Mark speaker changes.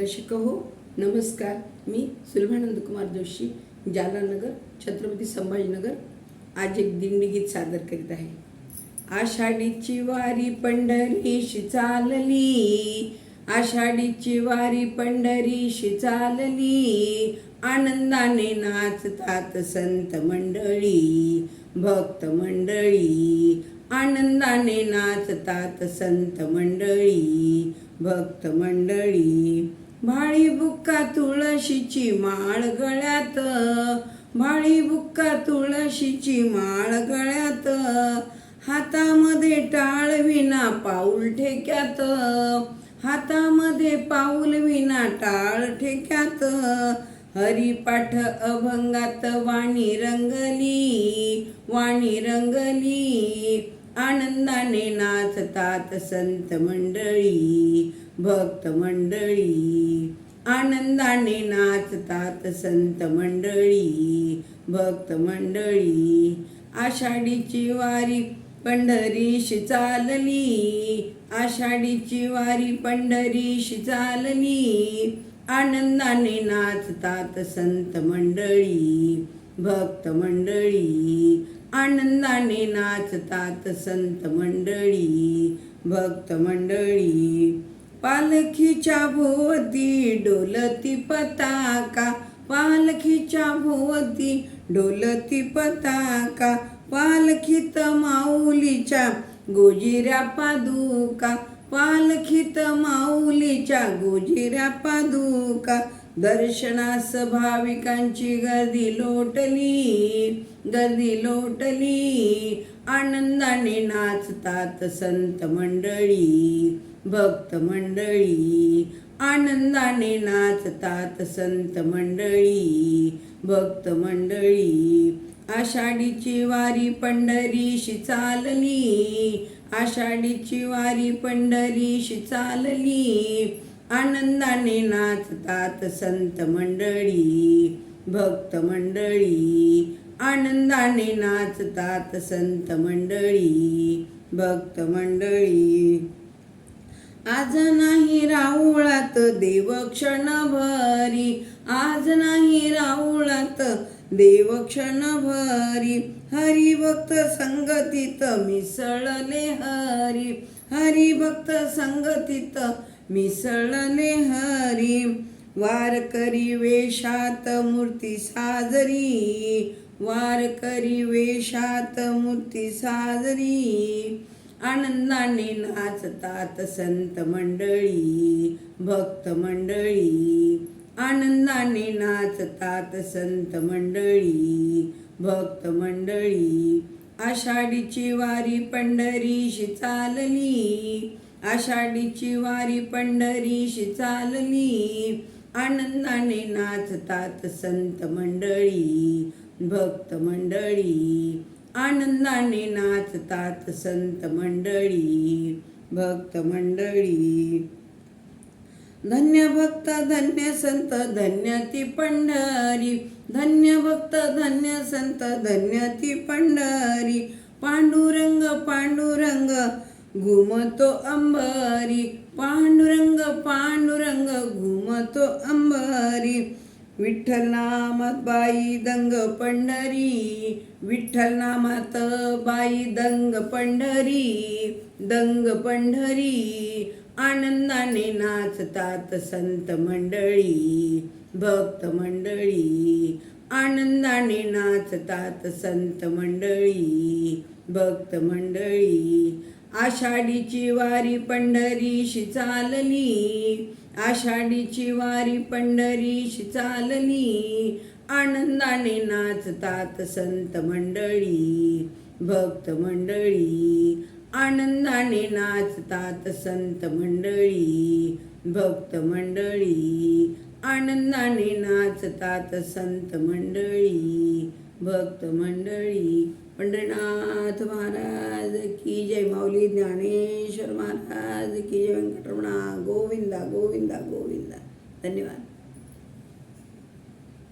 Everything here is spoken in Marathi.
Speaker 1: रसिक हो नमस्कार. मी सुलभानंद कुमार जोशी जालनगर छत्रपती संभाजीनगर आज एक दिंडी गीत सादर करीत आहे. आषाढीची वारी पंढरीशी चालली. आषाढीची वारी पंढरीशी चालली. आनंदाने नाचतात संत मंडळी भक्त मंडळी. आनंदाने नाचतात संत मंडळी भक्त मंडळी. भाळी बुक्का तुळशीची माळ गळ्यात. भाळी बुक्का तुळशीची माळ गळ्यात. हातामध्ये टाळ विना पाऊल ठेक्यात. हातामध्ये पाऊल विना टाळ ठेक्यात. हरिपाठ अभंगात वाणी रंगली वाणी रंगली. आनंदाने नाचतात संत मंडळी. भक्त मंडळी. आनंदाने नाचतात संत मंडळी भक्त मंडळी. आषाढीची वारी पंढरीशी चालली आषाढीची वारी पंढरीशी चालली. आनंदाने नाचतात संत मंडळी भक्त मंडळी. आनंदाने नाचतात संत मंडळी भक्त मंडळी. पालखीच्या भोवती डोलती पताका पालखीच्या भोवती डोलती पताका पालखीत माऊलीच्या गोजिऱ्या पादुका पालखीत माऊलीच्या गोजिऱ्या पादुका दर्शनास भाविकांची गर्दी लोटली गर्दी लोटली आनंदाने नाचतात संत मंडळी. भक्त मंडळी आनंदाने नाचतात संत मंडळी भक्त मंडळी. आषाढीची वारी पंढरीशी चालली आषाढीची वारी पंढरीशी चालली. आनंदाने नाचतात संत मंडळी भक्त मंडळी. आनंदाने नाचतात संत मंडळी भक्त मंडळी. आज नाही राऊळात देव क्षणभरी आज नाही राऊळात देव क्षणभरी हरिभक्त संगतीत मिसळले हरी. हरिभक्त संगतीत मिसळले हरी. वारकरी वेशात मूर्ती साजरी. वारकरी वेशात मूर्ती साजरी. आनंदाने नाचतात संत मंडळी भक्त मंडळी. आनंदाने नाचतात संत मंडळी भक्त मंडळी. आषाढीची वारी पंढरीशी चालली आषाढीची वारी पंढरीशी चालली. आनंदाने नाचतात संत मंडळी भक्त मंडळी. आनंदाने नाचतात संत मंडळी भक्त मंडळी. धन्य भक्त धन्य संत धन्य ती पंढरी. धन्य भक्त धन्य संत धन्य ती पंढरी. पांडुरंग पांडुरंग घुमतो अंबरी. पांडुरंग पांडुरंग घुमतो अंबरी. विठ्ठल नामात बाई दंग पंढरी विठ्ठल नामात बाई दंग पंढरी दंग पंढरी आनंदाने नाचतात संत मंडळी भक्त मंडळी आनंदाने नाचतात संत मंडळी भक्त मंडळी. आषाढीची वारी पंढरीशी चालली. आषाढीची वारी पंढरीशी चालली. आनंदाने नाचतात संत मंडळी भक्त मंडळी. आनंदाने नाचतात संत मंडळी भक्त मंडळी. आनंदाने नाचतात संत मंडळी. भक्त मंडळी पंढरीनाथ महाराज की जय माऊली ज्ञानेश्वर महाराज की जय व्यंकटरमणा गोविंदा गोविंदा गोविंदा. धन्यवाद.